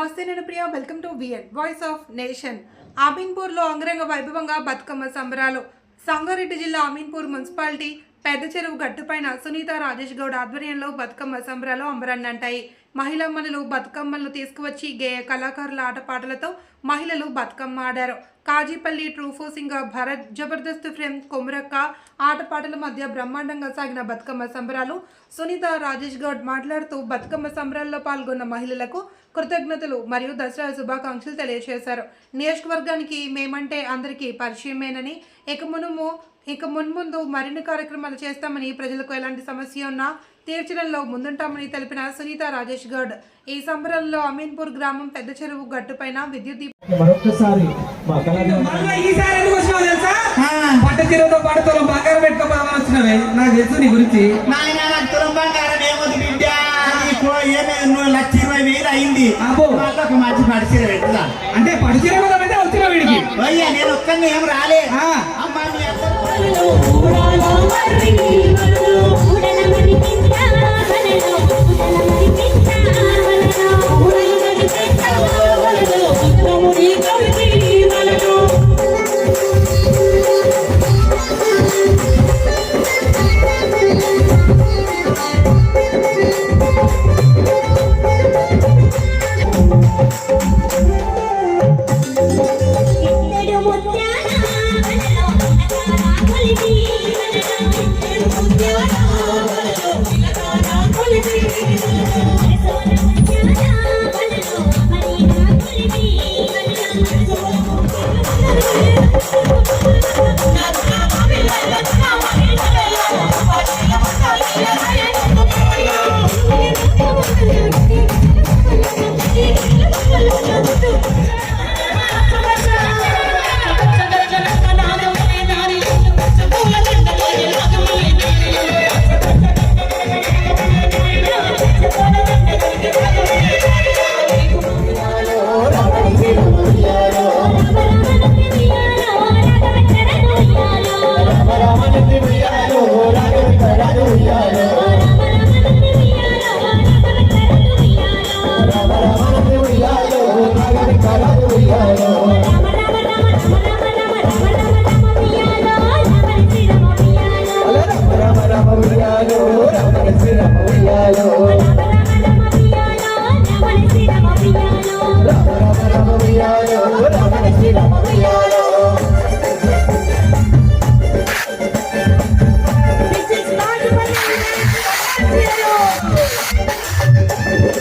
నమస్తే నేను Priya. Welcome to VN voice of nation అమీన్పూర్లో అంగరంగ వైభవంగా బతుకమ్మ సంబరాలు. సంగారెడ్డి జిల్లా అమీన్పూర్ మున్సిపాలిటీ పెద్ద చెరువు గట్టుపైన సునీత రాజేష్ గౌడ్ ఆధ్వర్యంలో బతుకమ్మ సంబరాలు అంబరన్నంటాయి. మహిళమ్మలు బతుకమ్మలను తీసుకువచ్చి గేయ కళాకారుల ఆటపాటలతో మహిళలు బతుకమ్మ ఆడారు కాజీపల్లి ట్రూఫోసింగ్ భరత్ జబర్దస్త్ ఫ్రేమ్ కొమురక్క ఆటపాటల మధ్య బ్రహ్మాండంగా సాగిన బతుకమ్మ సంబరాలు సునీత రాజేష్ గౌడ్ మాట్లాడుతూ బతుకమ్మ సంబరాల్లో పాల్గొన్న మహిళలకు కృతజ్ఞతలు మరియు దసరా శుభాకాంక్షలు తెలియజేశారు. నియోజకవర్గానికి మేమంటే అందరికీ పరిచయమేనని ఇక మునుము ఇక మున్ముందు మరిన్ని కార్యక్రమాలు చేస్తామని ప్రజలకు ఎలాంటి సమస్య ఉన్నా తీర్చడంలో ముందుంటామని తెలిపిన సునీత రాజేష్ గౌడ్. ఈ సంబరంలో అమీన్పూర్ గ్రామం పెద్ద చెరువు గట్టుపైన విద్యుత్ మళ్ళా లక్ష ఇరవై వేలు అయింది. ఒక మంచి అయ్యా నేను ఒక్కరిని ఏం రాలే.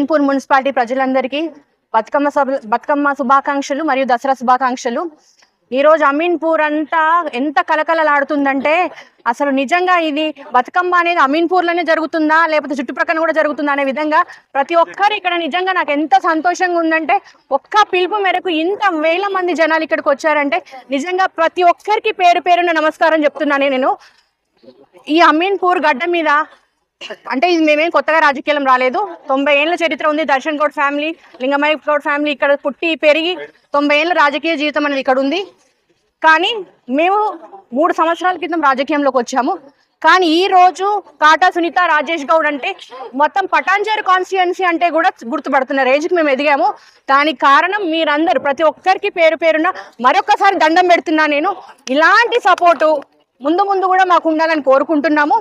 అమీన్పూర్ మున్సిపాలిటీ ప్రజలందరికీ బతుకమ్మ సభ- బతుకమ్మ శుభాకాంక్షలు మరియు దసరా శుభాకాంక్షలు. ఈ రోజు అమీన్పూర్ అంతా ఎంత కలకలలాడుతుందంటే అసలు నిజంగా ఇది బతుకమ్మ అనేది అమీన్పూర్లోనే జరుగుతుందా లేకపోతే చుట్టుప్రక్కన కూడా జరుగుతుందా అనే విధంగా ప్రతి ఒక్కరు ఇక్కడ నిజంగా నాకు ఎంత సంతోషంగా ఉందంటే ఒక్క పిలుపు మేరకు ఇంత వేల మంది జనాలు ఇక్కడికి వచ్చారంటే నిజంగా ప్రతి ఒక్కరికి పేరు పేరున నమస్కారం చెప్తున్నాను నేను. ఈ అమీన్పూర్ గడ్డ మీద అంటే ఇది మేమేం కొత్తగా రాజకీయం రాలేదు. తొంభై ఏళ్ళ చరిత్ర ఉంది. దర్శన్ గౌడ్ ఫ్యామిలీ లింగమయ్య గౌడ్ ఫ్యామిలీ ఇక్కడ పుట్టి పెరిగి తొంభై ఏళ్ళ రాజకీయ జీవితం అనేది ఇక్కడ ఉంది. కానీ మేము మూడు సంవత్సరాల క్రితం రాజకీయంలోకి వచ్చాము. కానీ ఈ రోజు కాటా సునీత రాజేష్ గౌడ్ అంటే మొత్తం పటాన్చేరు కాన్స్టిట్యున్సీ అంటే కూడా గుర్తుపడుతున్న రేంజ్కి మేము ఎదిగాము. దానికి కారణం మీరందరూ ప్రతి ఒక్కరికి పేరు పేరున మరొకసారి దండం పెడుతున్నా నేను. ఇలాంటి సపోర్టు ముందు ముందు కూడా మాకు ఉండాలని కోరుకుంటున్నాము.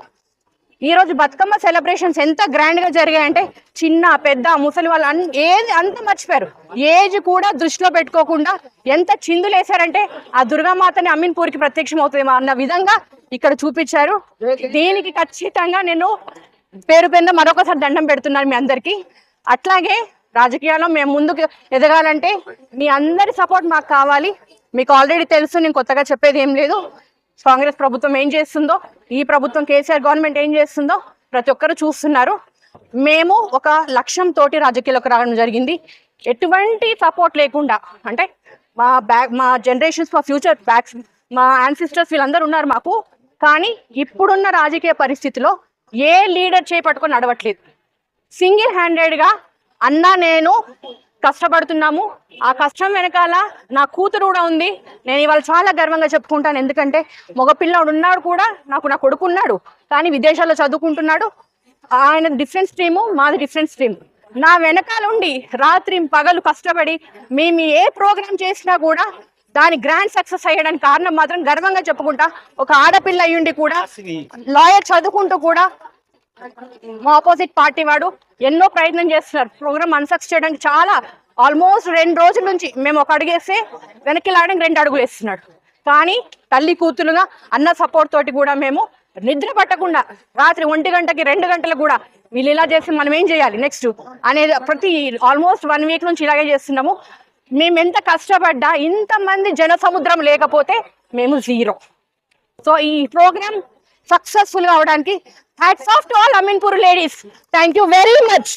ఈ రోజు బతుకమ్మ సెలబ్రేషన్స్ ఎంత గ్రాండ్గా జరిగాయంటే చిన్న పెద్ద ముసలి వాళ్ళు అన్- ఏది అంత మర్చిపోయారు. ఏజ్ కూడా దృష్టిలో పెట్టుకోకుండా ఎంత చిందులు వేశారంటే ఆ దుర్గామాతని అమీన్పూర్కి ప్రత్యక్షం అవుతుందేమో అన్న విధంగా ఇక్కడ చూపించారు. దీనికి ఖచ్చితంగా నేను పేరు పేరున మరొకసారి దండం పెడుతున్నాను మీ అందరికీ. అట్లాగే రాజకీయాల్లో మేము ముందుకు ఎదగాలంటే మీ అందరి సపోర్ట్ మాకు కావాలి. మీకు ఆల్రెడీ తెలుసు నేను కొత్తగా చెప్పేది ఏం లేదు. కాంగ్రెస్ ప్రభుత్వం ఏం చేస్తుందో ఈ ప్రభుత్వం కేసీఆర్ గవర్నమెంట్ ఏం చేస్తుందో ప్రతి ఒక్కరు చూస్తున్నారు. మేము ఒక లక్ష్యం తోటి రాజకీయాలకు రావడం జరిగింది. ఎటువంటి సపోర్ట్ లేకుండా అంటే మా బ్యాక్ మా జనరేషన్స్ మా ఫ్యూచర్ బ్యాక్స్ మా యాన్సిస్టర్స్ వీళ్ళందరూ ఉన్నారు మాకు. కానీ ఇప్పుడున్న రాజకీయ పరిస్థితిలో ఏ లీడర్ చేపట్టుకొని నడవట్లేదు. సింగిల్ హ్యాండెడ్గా అన్న నేను కష్టపడుతున్నాము. ఆ కష్టం వెనకాల నా కూతురు కూడా ఉంది. నేను ఇవాళ చాలా గర్వంగా చెప్పుకుంటాను. ఎందుకంటే మగపిల్లడు ఉన్నాడు కూడా నాకు నా కొడుకు ఉన్నాడు. కానీ విదేశాల్లో చదువుకుంటున్నాడు. ఆయన డిఫరెంట్ స్ట్రీము మాది డిఫరెంట్ స్ట్రీమ్. నా వెనకాల ఉండి రాత్రి పగలు కష్టపడి మేము ఏ ప్రోగ్రామ్ చేసినా కూడా దాని గ్రాండ్ సక్సెస్ అయ్యడానికి కారణం మాత్రం గర్వంగా చెప్పుకుంటా ఒక ఆడపిల్ల అయ్యుండి కూడా లాయర్ చదువుకుంటూ కూడా మా ఆపోజిట్ పార్టీ వాడు ఎన్నో ప్రయత్నం చేస్తున్నారు. ప్రోగ్రామ్ అన్సక్స్ చేయడానికి చాలా ఆల్మోస్ట్ రెండు రోజుల నుంచి మేము ఒక అడుగేస్తే వెనక్కి లాడడానికి రెండు అడుగులు వేస్తున్నాడు. కానీ తల్లి కూతురుగా అన్న సపోర్ట్ తోటి కూడా మేము నిద్ర పట్టకుండా రాత్రి ఒంటి గంటకి రెండు గంటలకు కూడా వీళ్ళు ఇలా చేస్తే మనం ఏం చేయాలి? నెక్స్ట్ అనేది ప్రతి ఆల్మోస్ట్ వన్ వీక్ నుంచి ఇలాగే చేస్తున్నాము. మేము ఎంత కష్టపడ్డా ఇంతమంది జన సముద్రం లేకపోతే మేము జీరో సో ఈ ప్రోగ్రామ్ సక్సెస్ఫుల్గా అవడానికి. Hats off to all Ameenpur ladies thank you very much